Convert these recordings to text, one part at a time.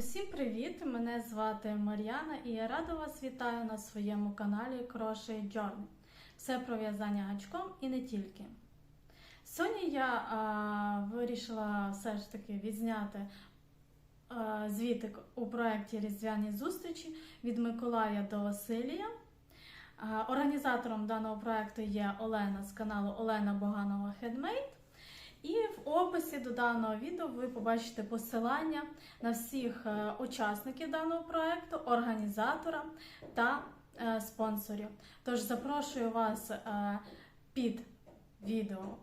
Усім привіт! Мене звати Мар'яна і я рада вас вітаю на своєму каналі Crochet Journey. Все про в'язання гачком і не тільки. Сьогодні я а, вирішила все ж таки відзняти а, звітик у проєкті Різдвяні зустрічі від Миколая до Василія. А, Організатором даного проєкту є Олена з каналу Олена Боганова Хедмейд. І в описі до даного відео ви побачите посилання на всіх е, учасників даного проекту, організатора та е, спонсорів. Тож запрошую вас е, під відео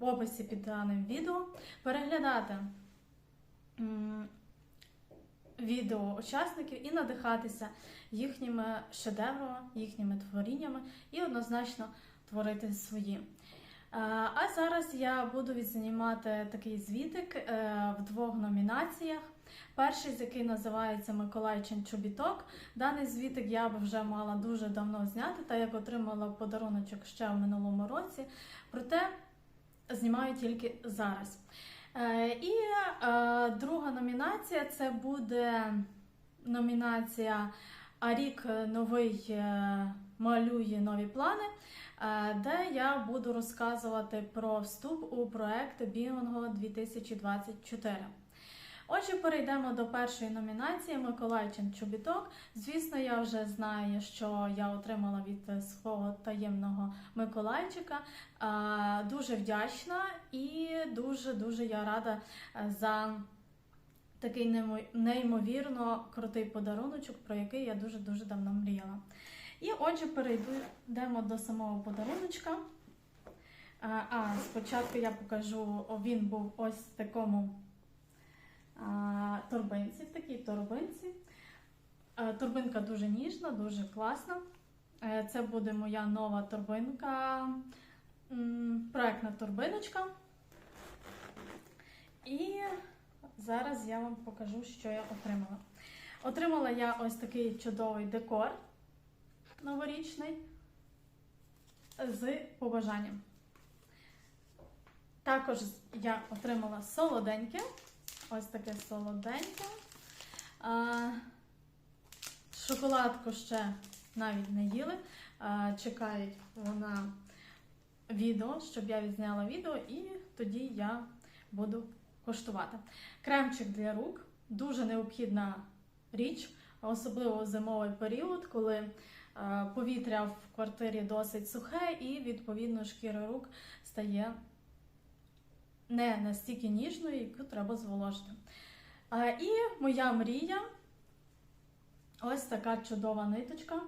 в описі під даним відео переглядати відео учасників і надихатися їхніми шедеврами, їхніми творіннями і однозначно творити свої. Е, А зараз я буду відзнімати такий звітик е, в двох номінаціях. Перший, з який називається Миколайчин Чобіток. Даний звітик я б вже мала дуже давно зняти, та як отримала подаруночок ще в минулому році. Проте знімаю тільки зараз. Е, І друга номінація це буде номінація рік новий малює нові плани де я буду розказувати про вступ у проект Бінго 2024. Отже, перейдемо до першої номінації Миколайчин Чобіток. Звісно, я вже знаю, що я отримала від свого таємного Миколайчика. Е, Дуже вдячна і дуже-дуже я рада е, за такий неймовірно крутий подаруночок, про який я дуже-дуже давно мріяла. І отже, перейдемо до самого подаруночка. А, а спочатку я покажу, він був ось в такому а, торбинці, в такій торбинці. А, торбинка дуже ніжна, дуже класна. Е, Це буде моя нова торбинка, проектна торбиночка. І зараз я вам покажу, що я отримала. Отримала я ось такий чудовий декор новорічний з побажанням. Також я отримала солоденьке. Ось таке солоденьке. Шоколадку ще навіть не їли. Чекають вона відео, щоб я відзняла відео, і тоді я буду коштувати. Кремчик для рук дуже необхідна річ, особливо в зимовий період, коли повітря в квартирі досить сухе, і відповідно шкіра рук стає не настільки ніжною, яку треба зволожити. Е, І моя мрія ось така чудова ниточка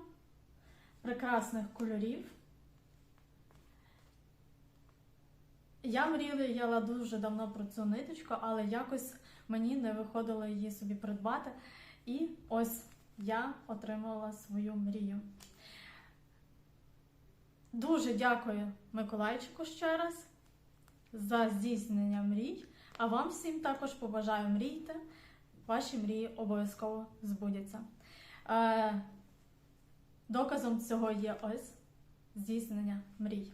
прекрасних кольорів. Я мріяла дуже давно про цю ниточку, але якось мені не виходило її собі придбати. І ось я отримала свою мрію. Дуже дякую Миколайчику ще раз за здійснення мрій. А вам всім також побажаю мрійте. Ваші мрії обов'язково збудяться. Е, доказом цього є ось здійснення мрій.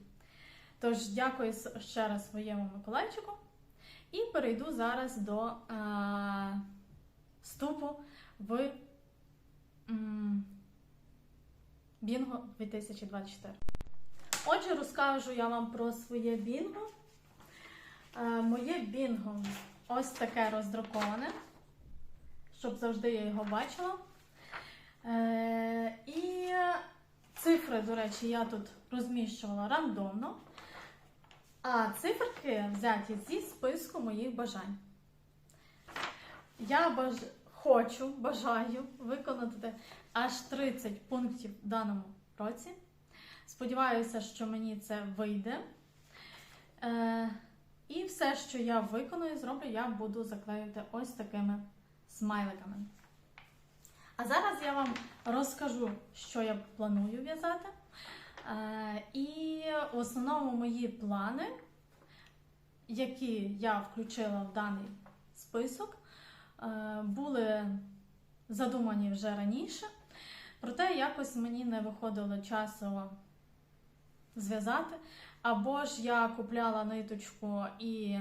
Тож, дякую ще раз своєму Миколайчику. І перейду зараз до е, вступу в м, Бінго 2024. Отже, розкажу я вам про своє бінго. Е, моє бінго ось таке роздруковане, щоб завжди я його бачила. Е, і цифри, до речі, я тут розміщувала рандомно. А циферки взяті зі списку моїх бажань. Я баж... хочу, бажаю виконати аж 30 пунктів в даному році. Сподіваюся, що мені це вийде. Е... І все, що я виконую, зроблю, я буду заклеювати ось такими смайликами. А зараз я вам розкажу, що я планую в'язати. Е, І в основному мої плани, які я включила в даний список, е, були задумані вже раніше. Проте якось мені не виходило часу зв'язати. Або ж я купляла ниточку і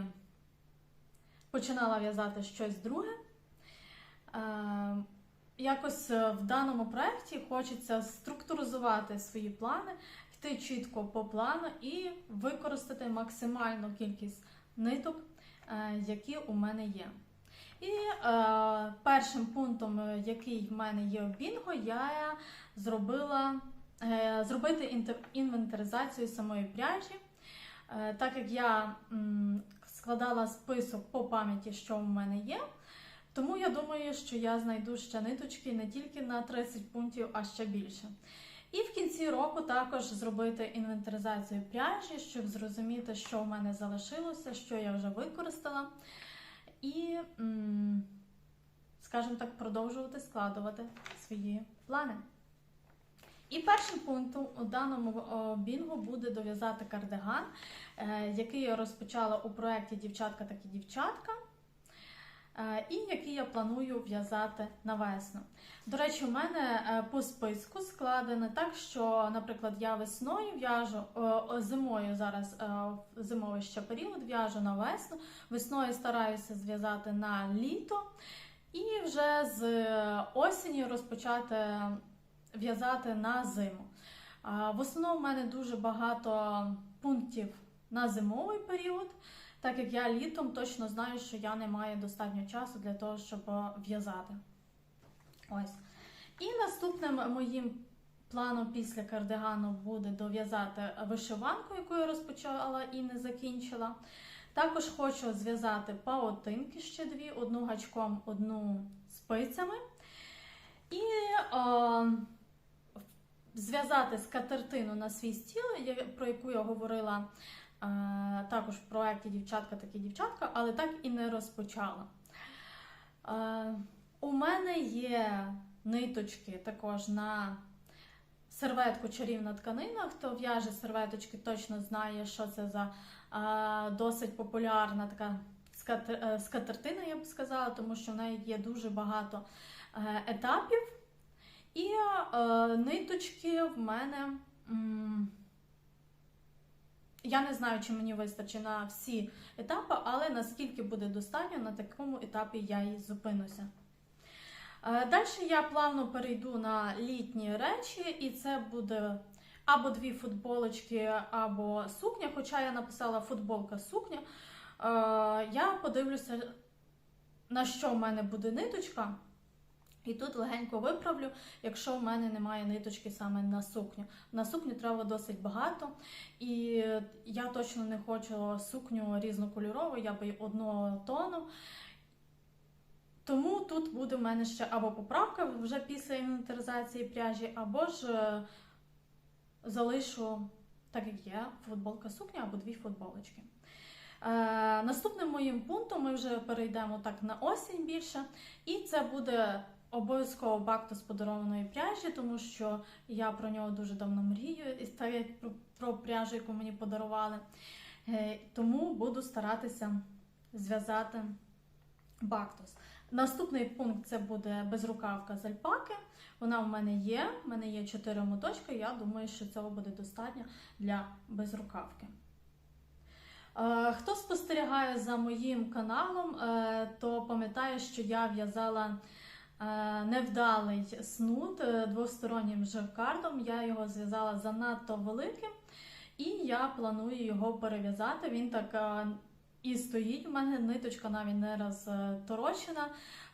починала в'язати щось друге. Е, якось в даному проєкті хочеться структуризувати свої плани, йти чітко по плану і використати максимальну кількість ниток, е, які у мене є. І е, першим пунктом, е, який в мене є Бінго, я зробила е, зробити інвентаризацію самої пряжі. Е, так як я м, складала список по пам'яті, що в мене є, тому я думаю, що я знайду ще ниточки не тільки на 30 пунктів, а ще більше. І в кінці року також зробити інвентаризацію пряжі, щоб зрозуміти, що в мене залишилося, що я вже використала. І, скажімо так, продовжувати складувати свої плани. І першим пунктом у даному бінгу буде дов'язати кардиган, е, який я розпочала у проєкті Дівчатка такі дівчатка, е, і який я планую в'язати на весну. До речі, у мене е, по списку складено так, що, наприклад, я весною в'яжу, о, зимою зараз е, зимовий ще період в'яжу на весну, весною стараюся зв'язати на літо, і вже з е, осені розпочати в'язати на зиму. В основному в мене дуже багато пунктів на зимовий період, так як я літом точно знаю, що я не маю достатньо часу для того, щоб е, в'язати. Ось. І наступним моїм планом після кардигану буде дов'язати вишиванку, яку я розпочала і не закінчила. Також хочу зв'язати паутинки ще дві, одну гачком, одну спицями. І е, зв'язати скатертину на свій стіл, про яку я говорила також в проєкті Дівчатка такі дівчатка, але так і не розпочала. У мене є ниточки також на серветку чарівна тканина. Хто в'яже серветочки, точно знає, що це за досить популярна така е, скатертина, я б сказала, тому що в неї є дуже багато е, етапів. І е, ниточки в мене. Я не знаю, чи мені вистачить на всі етапи, але наскільки буде достатньо, на такому етапі я і зупинуся. Е, Далі я плавно перейду на літні речі, і це буде або дві футболочки, або сукня. Хоча я написала футболка сукня. Е, Я подивлюся, на що в мене буде ниточка. І тут легенько виправлю, якщо в мене немає ниточки саме на сукню. На сукню треба досить багато, і я точно не хочу сукню різнокольорову, я би одного тону. Тому тут буде в мене ще або поправка вже після інвентаризації пряжі, або ж е, залишу, так як є, футболка сукня або дві футболочки. Е, наступним моїм пунктом ми вже перейдемо так на осінь більше, і це буде обов'язково бактус подарованої пряжі, тому що я про нього дуже давно мрію, і так про, про пряжу, яку мені подарували. Е, тому буду старатися зв'язати бактус. Наступний пункт це буде безрукавка з альпаки. Вона в мене є. В мене є 4 моточки. Я думаю, що цього буде достатньо для безрукавки. Е, Хто спостерігає за моїм каналом, е, то пам'ятає, що я в'язала невдалий снуд е, двостороннім жаккардом. Я його зв'язала занадто великим, і я планую його перев'язати. Він так е, і стоїть. У мене ниточка навіть не розторочена,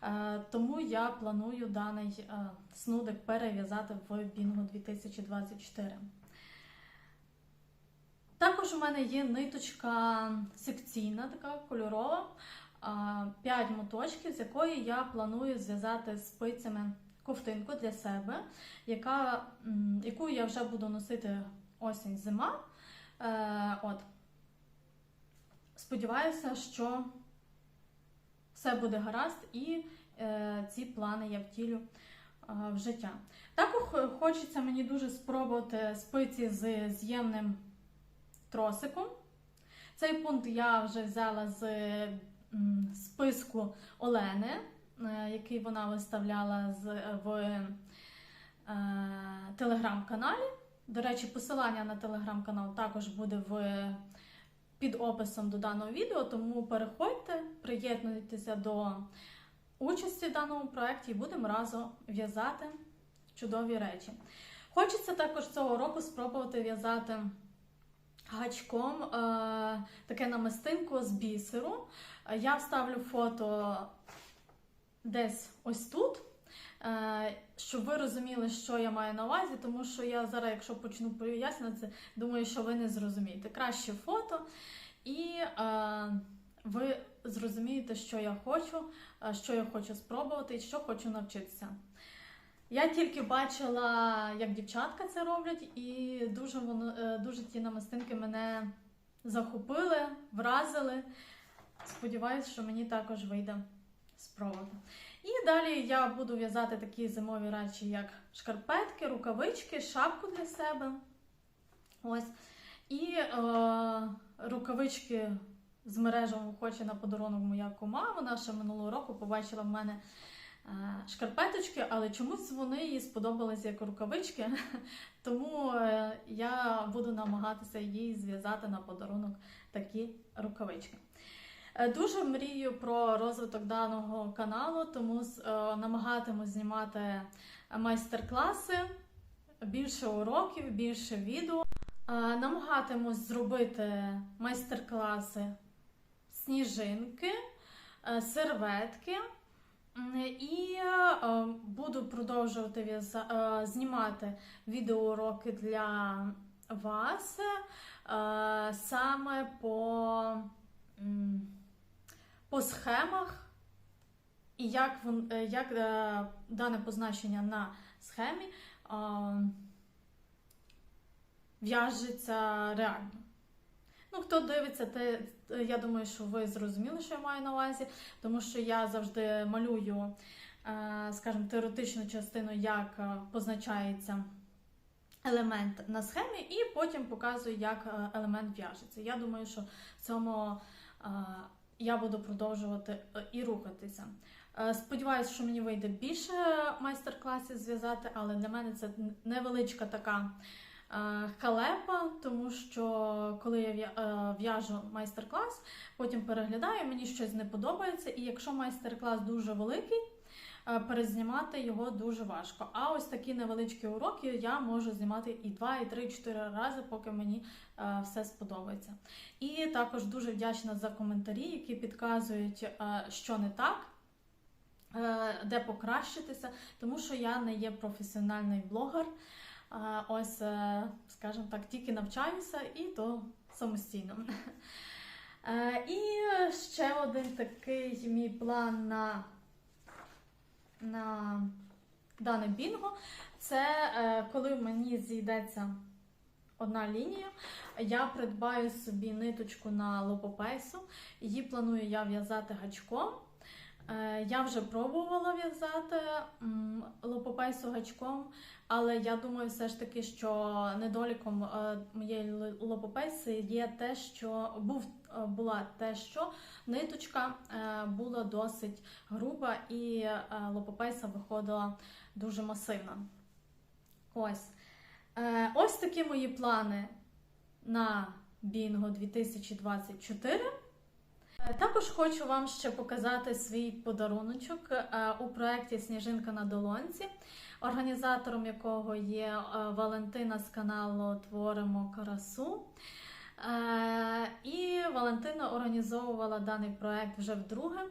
е, тому я планую даний е, снудик перев'язати в Бінго 2024. Також у мене є ниточка секційна, така кольорова, 5 моточків, з якої я планую зв'язати спицями ковтинку для себе, яка, яку я вже буду носити осінь-зима. Е, От. Сподіваюся, що все буде гаразд і е, ці плани я втілю е, в життя. Також хочеться мені дуже спробувати спиці з з'ємним тросиком. Цей пункт я вже взяла з списку Олени, е, який вона виставляла з, в е, телеграм-каналі. До речі, посилання на телеграм-канал також буде в, під описом до даного відео, тому переходьте, приєднуйтеся до участі в даному проєкті і будемо разом в'язати чудові речі. Хочеться також цього року спробувати в'язати гачком е, таке намистинку з бісеру. Я вставлю фото десь ось тут. е, Щоб ви розуміли, що я маю на увазі, тому що я зараз, якщо почну пояснювати, думаю, що ви не зрозумієте. Краще фото, і е, ви зрозумієте, що я хочу, е, що я хочу спробувати і що хочу навчитися. Я тільки бачила, як дівчатка це роблять, і дуже воно е, дуже ті намистинки мене захопили, вразили. Сподіваюсь, що мені також вийде спробувати. І далі я буду в'язати такі зимові речі, як шкарпетки, рукавички, шапку для себе. Ось. І е, рукавички з мережем хоче на подарунок моя кума. Вона ще минулого року побачила в мене шкарпеточки, але чомусь вони їй сподобалися як рукавички. Тому е, я буду намагатися їй зв'язати на подарунок такі рукавички. Е, Дуже мрію про розвиток даного каналу, тому е, намагатимусь знімати майстер-класи, більше уроків, більше відео. Намагатимусь зробити майстер-класи сніжинки, серветки. І е, буду продовжувати е, знімати відеоуроки для вас е, саме по, по схемах, і як, як дане позначення на схемі е, в'яжеться реально. Ну, хто дивиться, те, я думаю, що ви зрозуміли, що я маю на увазі, тому що я завжди малюю, е, скажімо, теоретичну частину, як е, позначається елемент на схемі, і потім показую, як е, елемент в'яжеться. Я думаю, що в цьому я буду продовжувати і рухатися. Сподіваюсь, що мені вийде більше майстер-класів зв'язати, але для мене це невеличка така халепа, тому що коли я е, в'яжу майстер-клас, потім переглядаю, мені щось не подобається, і якщо майстер-клас дуже великий, е, перезнімати його дуже важко. А ось такі невеличкі уроки я можу знімати і 2, і 3, і 4 рази, поки мені е, все сподобається. І також дуже вдячна за коментарі, які підказують, е, що не так. е, Де покращитися, тому що я не є професіональний блогер. Ось, е, скажімо так, тільки навчаюся і то самостійно. Е, І ще один такий мій план на, на дане бінго. Це е, коли мені зійдеться одна лінія, я придбаю собі ниточку на лопопейсу. Її планую я в'язати гачком. Е, Я вже пробувала в'язати м, лопопейсу гачком, але я думаю, все ж таки, що недоліком е, моєї лопопейси є те, що був, е, була те, що ниточка була досить груба і лопопейса виходила дуже масивна. Ось. Ось такі мої плани на Бінго 2024. Е, Також хочу вам ще показати свій подаруночок е, у проєкті Сніжинка на долонці, організатором якого є е, Валентина з каналу Творимо красу. Е, І Валентина організовувала даний проєкт вже вдруге.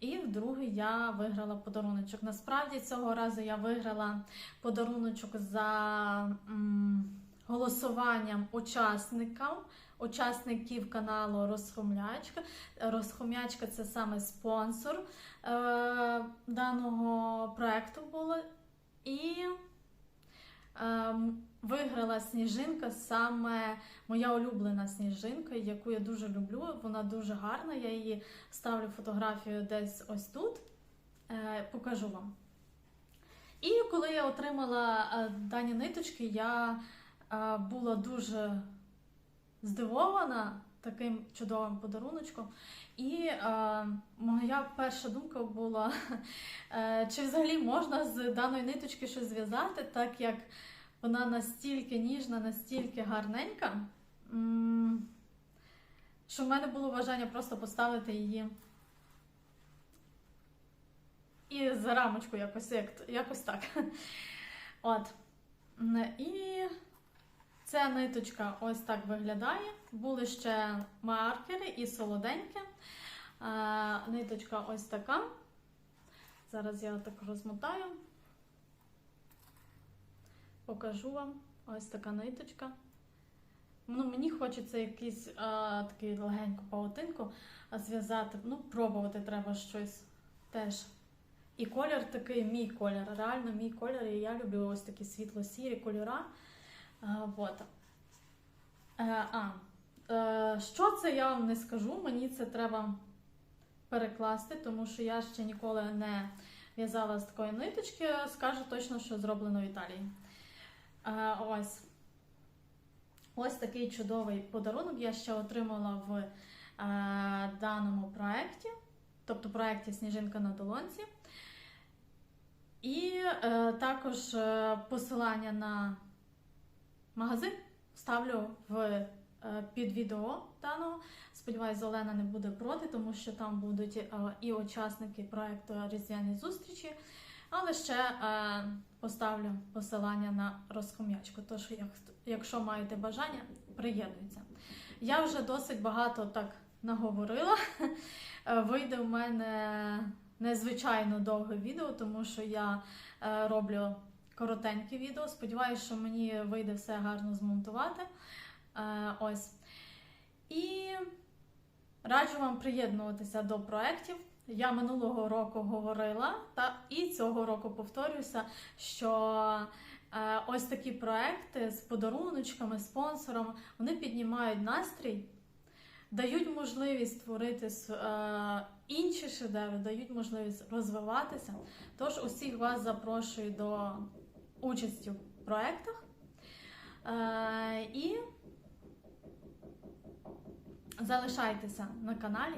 І вдруге я виграла подаруночок. Насправді цього разу я виграла подаруночок за голосуванням учасникам, учасників каналу Розхомлячка. Розхом'ячка це саме спонсор е, даного проекту було. І е, виграла сніжинка, саме моя улюблена сніжинка, яку я дуже люблю. Вона дуже гарна. Я її ставлю фотографію десь ось тут. Е, покажу вам. І коли я отримала е, дані ниточки, я була дуже здивована таким чудовим подаруночком. І моя перша думка була, е, чи взагалі можна з даної ниточки щось зв'язати, так як вона настільки ніжна, настільки гарненька, що в мене було бажання просто поставити її і за рамочку якось, як, якось так. От. І ця ниточка ось так виглядає. Були ще маркери і солоденьке. Ниточка ось така. Зараз я так розмотаю. Покажу вам ось така ниточка. Ну, мені хочеться якийсь а, такий легеньку паутинку зв'язати. Ну, пробувати треба щось теж. І колір такий мій колір, реально мій колір. І я люблю ось такі світло-сірі кольора. Вот. Е, а, е, що це я вам не скажу. Мені це треба перекласти, тому що я ще ніколи не в'язала з такої ниточки. Скажу точно, що зроблено в Італії. Е, ось. Ось такий чудовий подарунок я ще отримала в даному проєкті, тобто проєкті Сніжинка на долонці. І е, також посилання на магазин ставлю в, е, під відео даного. Сподіваюсь, Олена не буде проти, тому що там будуть е, і учасники проєкту Різдвяні зустрічі. Але ще е, поставлю посилання на розхом'ячку. Тож, як, якщо маєте бажання, приєднуйтеся. Я вже досить багато так наговорила. Вийде в мене незвичайно довге відео, тому що я роблю коротеньке відео. Сподіваюся, що мені вийде все гарно змонтувати. Е, ось. І раджу вам приєднуватися до проєктів. Я минулого року говорила, та і цього року повторюся, що е, ось такі проекти з подаруночками, спонсором, вони піднімають настрій, дають можливість створити е, інші шедеври, дають можливість розвиватися. Тож усіх вас запрошую до участі в проектах. Е, і залишайтеся на каналі.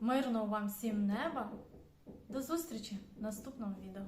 Мирного вам всім неба. До зустрічі в наступному відео.